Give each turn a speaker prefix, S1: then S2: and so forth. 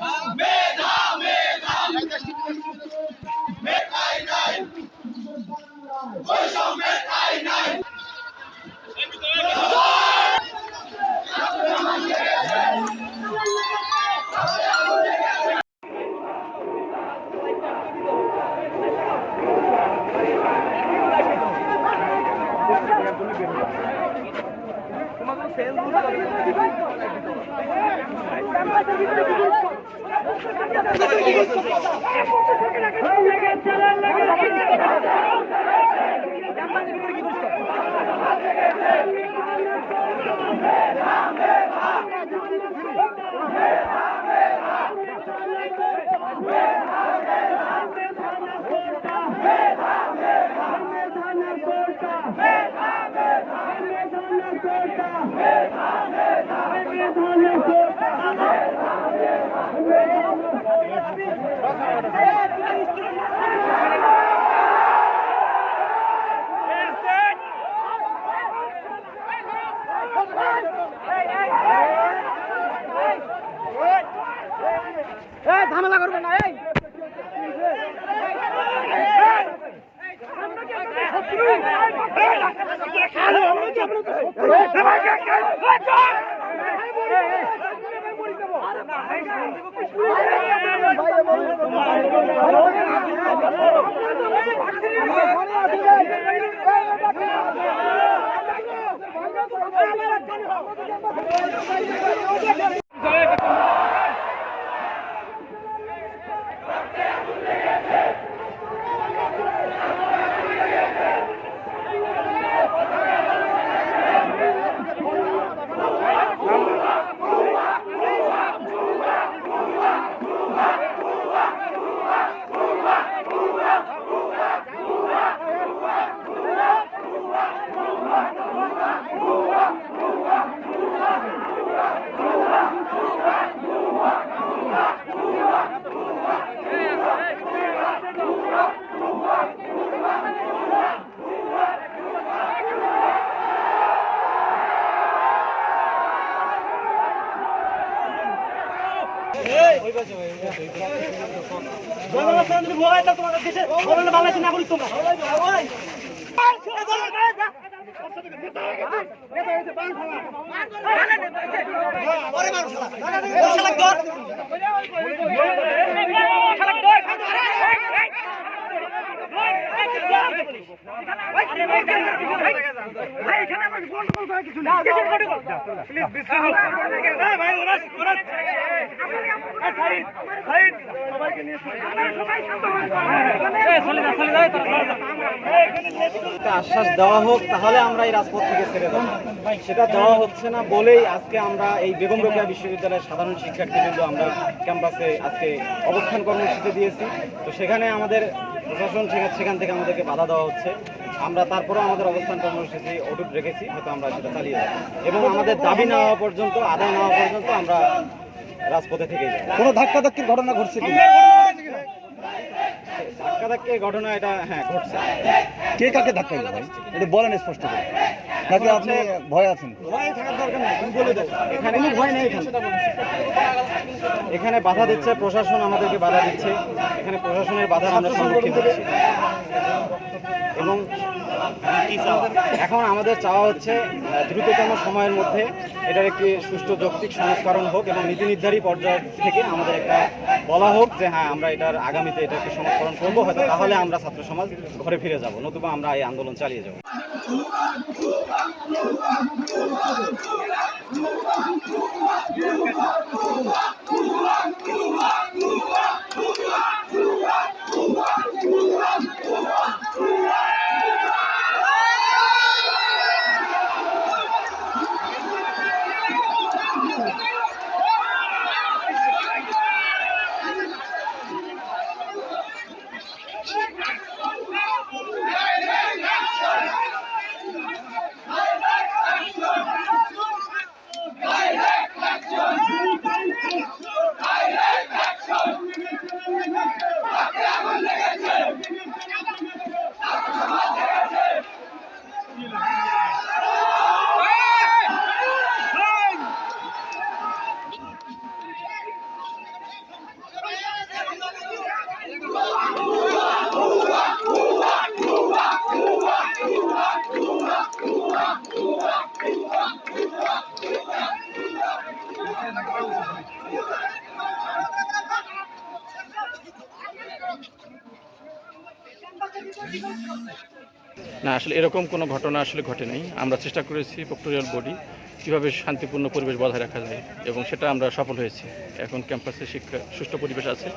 S1: Ah! Sell বুঝতে পারছি ঝামেলা করবে না এই
S2: Hey! আশ্বাস দেওয়া হোক তাহলে আমরা এই রাজপথ থেকে ছেড়ে দেবো। সেটা দেওয়া হচ্ছে না বলেই আজকে আমরা এই বেগম রোকেয়া বিশ্ববিদ্যালয়ের সাধারণ শিক্ষার্থীবৃন্দ আমরা ক্যাম্পাসে আজকে অবস্থান কর্মসূচি দিয়েছি। তো সেখানে আমাদের প্রশাসন সেখান- সেখান থেকে আমাদেরকে বাধা দেওয়া হচ্ছে। আমরা তারপরে আমাদের অবস্থান কর্মসূচি অটুট রেখেছি হয়তো আমরা সেটা চালিয়ে যাব। এবং আমাদের দাবি না হওয়া পর্যন্ত আদায় না হওয়া পর্যন্ত আমরা রাজপথে থেকে যাই।
S3: কোনো ধাক্কাধাক্কির ঘটনা ঘটছে কি?
S2: ধাক্কাধাক্কির ঘটনা এটা হ্যাঁ ঘটছে।
S3: কে কাকে ধাক্কা এটা বলেন স্পষ্ট করে। নাকি আপনি ভয় আছেন?
S2: ভয় থাকার দরকার নাই বলে দাও। এখানে কোনো ভয় নেই এখানে। এখানে বাধা দিচ্ছে প্রশাসন আমাদেরকে বাধা দিচ্ছে। এখানে প্রশাসনের বাধা আমরা সম্মুখীন হচ্ছি। এবং এখন আমাদের চাওয়া হচ্ছে দ্রুততম সময়ের মধ্যে এটার একটি সুষ্ঠু যৌক্তিক সংস্করণ হোক এবং নীতি নির্ধারী পর্যায় থেকে আমাদের একটা বলা হোক যে হ্যাঁ আমরা এটার আগামীতে এটা একটি সংস্করণ করব হয়তো তাহলে আমরা ছাত্র সমাজ ঘরে ফিরে যাব নতুবা আমরা এই আন্দোলন চালিয়ে যাব। Thank you.
S4: না, আসলে এরকম কোনো ঘটনা আসলে ঘটে নাই। আমরা চেষ্টা করেছি প্রক্টোরিয়াল বডি কীভাবে শান্তিপূর্ণ পরিবেশ বজায় রাখা যায় এবং সেটা আমরা সফল হয়েছি। এখন ক্যাম্পাসে শিক্ষা, সুষ্ঠু পরিবেশ আছে।